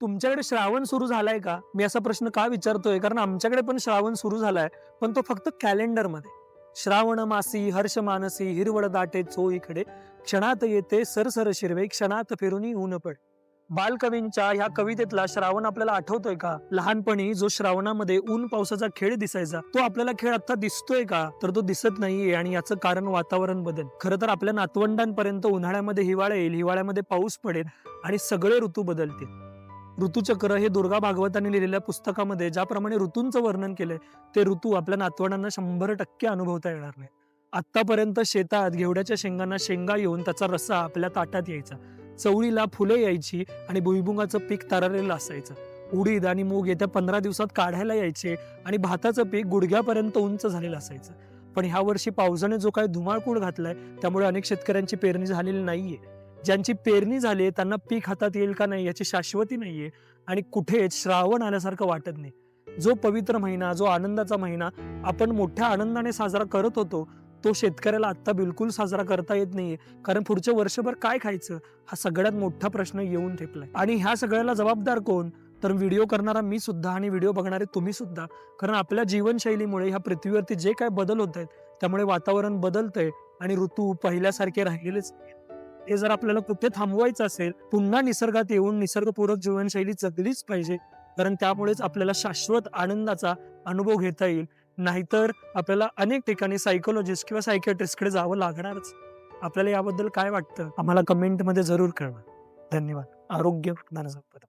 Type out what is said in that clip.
तुमच्याकडे श्रावण सुरू झालाय का? मी असा प्रश्न का विचारतोय? कारण आमच्याकडे पण श्रावण सुरू झालाय पण तो फक्त कॅलेंडरमध्ये. श्रावण मासी हर्ष मानसी हिरवळ दाटे चोईकडे क्षणात येते सरसर शिरवे क्षणात फिरून ऊन पड. बालकवींच्या ह्या कवितेतला श्रावण आपल्याला आठवतोय का? लहानपणी जो श्रावणामध्ये ऊन पावसाचा खेळ दिसायचा तो आपल्याला खेळ आता दिसतोय का? तर तो दिसत नाहीये आणि याचं कारण वातावरण बदल. खरं तर आपल्या नातवंडांपर्यंत उन्हाळ्यामध्ये हिवाळा येईल हिवाळ्यामध्ये पाऊस पडेल आणि सगळे ऋतू बदलतील. ऋतूचक्र हे दुर्गा भागवतांनी लिहिलेल्या पुस्तकामध्ये ज्याप्रमाणे ऋतूंचं वर्णन केलंय ते ऋतू आपल्या नातवंडांना शंभर टक्के अनुभवता येणार नाही. आत्तापर्यंत शेतात घेवड्याच्या शेंगांना शेंगा येऊन त्याचा रस्सा आपल्या ताटात यायचा. चवळीला फुले यायची आणि भुईमुगाचं पीक तररलेलं असायचं उडीद आणि मूग येत्या पंधरा दिवसात काढायला यायचे आणि भाताचं पीक गुडघ्यापर्यंत उंच झालेलं असायचं पण ह्या वर्षी पावसाने जो काही धुमाळकूळ घातलाय त्यामुळे अनेक शेतकऱ्यांची पेरणी झालेली नाहीये. ज्यांची पेरणी झाली आहे, त्यांना पीक हातात येईल का नाही याची शाश्वती नाहीये आणि कुठेच श्रावण आल्यासारखं वाटत नाही. जो पवित्र महिना जो आनंदाचा महिना आपण मोठ्या आनंदाने साजरा करत होतो तो शेतकऱ्याला आत्ता बिलकुल साजरा करता येत नाहीये. कारण पुढच्या वर्षभर काय खायचं हा सगळ्यात मोठा प्रश्न येऊन ठेपलाय. आणि ह्या सगळ्याला जबाबदार कोण? तर व्हिडिओ करणारा मी सुद्धा आणि व्हिडिओ बघणारे तुम्ही सुद्धा. कारण आपल्या जीवनशैलीमुळे ह्या पृथ्वीवरती जे काय बदल होत आहेत त्यामुळे वातावरण बदलतंय आणि ऋतू पहिल्यासारखे राहिलेलेच हे जर आपल्याला कुठे थांबवायचं असेल पुन्हा निसर्गात येऊन निसर्गपूरक जीवनशैली जगलीच पाहिजे. कारण त्यामुळेच आपल्याला शाश्वत आनंदाचा अनुभव घेता येईल. नाहीतर आपल्याला अनेक ठिकाणी सायकोलॉजिस्ट किंवा सायकियाट्रिस्टकडे जावं लागणारच. आपल्याला याबद्दल काय वाटतं? आम्हाला कमेंटमध्ये जरूर कळवा. धन्यवाद. आरोग्य ज्ञानसंपदा